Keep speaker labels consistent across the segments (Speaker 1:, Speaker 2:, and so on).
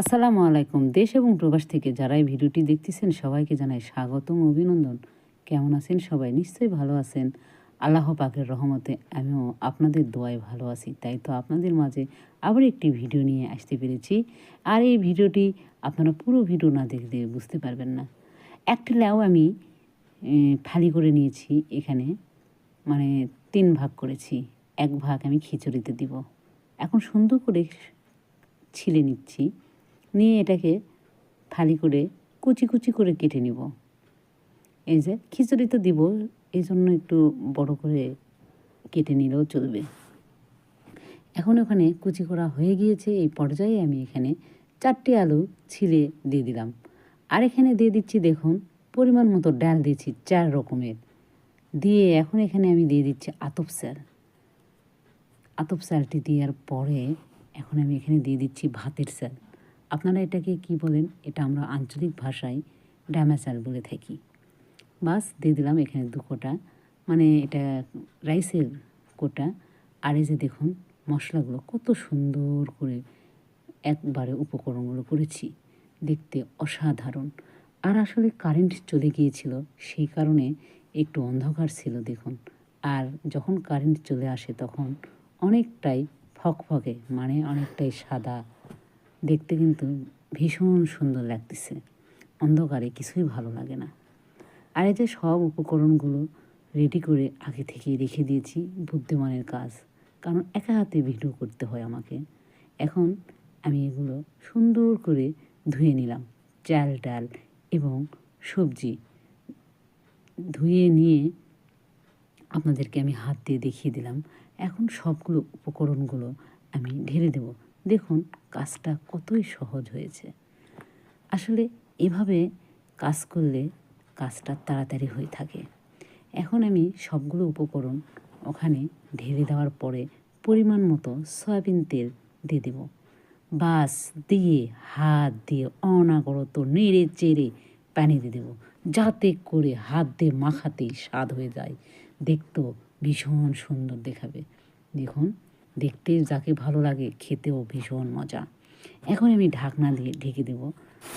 Speaker 1: আসসালামু আলাইকুম। দেশ এবং প্রবাস থেকে যারা এই ভিডিওটি দেখতেছেন, সবাইকে জানাই স্বাগতম, অভিনন্দন। কেমন আছেন সবাই? নিশ্চয়ই ভালো আছেন। আল্লাহ পাকের রহমতে আমিও আপনাদের দোয়ায় ভালো আছি। তাই তো আপনাদের মাঝে আবার একটি ভিডিও নিয়ে আসতে পেরেছি। আর এই ভিডিওটি আপনারা পুরো ভিডিও না দেখলে বুঝতে পারবেন না। একটি লাউ আমি ফালি করে নিয়েছি এখানে। মানে তিন ভাগ করেছি। এক ভাগ আমি খিচুড়িতে দিব। এখন সুন্দর করে ছিলে নিচ্ছি। নিয়ে এটাকে ফালি করে কুচি কুচি করে কেটে নিব। এই যে খিচুড়ি তো দিব, এই জন্য একটু বড় করে কেটে নিলেও চলবে। এখন ওখানে কুচি করা হয়ে গিয়েছে, এই পর্যায়ে আমি এখানে চারটি আলু ছিলে দিয়ে দিলাম। আর এখানে দিয়ে দিচ্ছি দেখুন, পরিমাণ মতো ডাল দিয়েছি চার রকমের। দিয়ে এখন এখানে আমি দিয়ে দিচ্ছি আতপ চাল। আতপ চালটি দেওয়ার পরে এখন আমি এখানে দিয়ে দিচ্ছি ভাতের চাল। আপনারা এটাকে কি বলেন? এটা আমরা আঞ্চলিক ভাষায় ডামা চাল বলে থাকি। বাস, দিয়ে দিলাম এখানে দু কোটা। মানে এটা রাইসের কোটা। আর এই যে দেখুন, মশলাগুলো কত সুন্দর করে একবারে উপকরণগুলো করেছি। দেখতে অসাধারণ। আর আসলে কারেন্ট চলে গিয়েছিল, সেই কারণে একটু অন্ধকার ছিল, দেখুন। আর যখন কারেন্ট চলে আসে, তখন অনেকটাই ফকফকে মানে অনেকটাই সাদা দেখতে কিন্তু ভীষণ সুন্দর লাগতেছে। অন্ধকারে কিছুই ভালো লাগে না। আর এতে সব উপকরণগুলো রেডি করে আগে থেকেই রেখে দিয়েছি বুদ্ধিমানের কাজ, কারণ একা হাতে ভিডিও করতে হয় আমাকে। এখন আমি এগুলো সুন্দর করে ধুয়ে নিলাম, চাল ডাল এবং সবজি। ধুয়ে নিয়ে আপনাদেরকে আমি হাত দিয়ে দেখিয়ে দিলাম। এখন সবগুলো উপকরণগুলো আমি ঢেলে দেব। দেখুন, কাজটা কতই সহজ হয়েছে। আসলে এভাবে কাজ করলে কাজটা তাড়াতাড়ি হয়ে থাকে। এখন আমি সবগুলো উপকরণ ওখানে ঢেলে দেওয়ার পরে পরিমাণ মতো সয়াবিন তেল দিয়ে দেব। বাস দিয়ে, হাত দিয়ে অনাগরত নেড়ে চেড়ে পানি দিয়ে দেবো। যাতে করে হাত দিয়ে মাখাতেই স্বাদ হয়ে যায়। দেখতেও ভীষণ সুন্দর দেখাবে। দেখুন দেখতে যাকে ভালো লাগে, খেতেও ভীষণ মজা। এখন আমি ঢাকনা দিয়ে ঢেকে দেবো।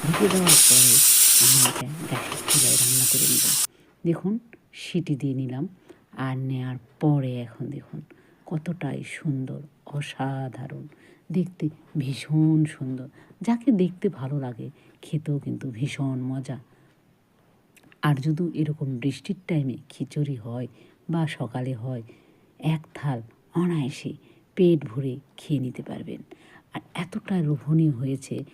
Speaker 1: ঢেকে দেওয়ার পরে আমি এটা গ্যাসের চুলায় রান্না করে নেব। দেখুন, সিটি দিয়ে নিলাম। আর নেওয়ার পরে এখন দেখুন, কতটাই সুন্দর, অসাধারণ। দেখতে ভীষণ সুন্দর। যাকে দেখতে ভালো লাগে, খেতেও কিন্তু ভীষণ মজা। আর যদি এরকম বৃষ্টির টাইমে খিচুড়ি হয় বা সকালে হয়, এক থাল অনায়াসে পেট ভরে খেয়ে নিতে পারবেন। আর এতটা লোভনীয় হয়েছে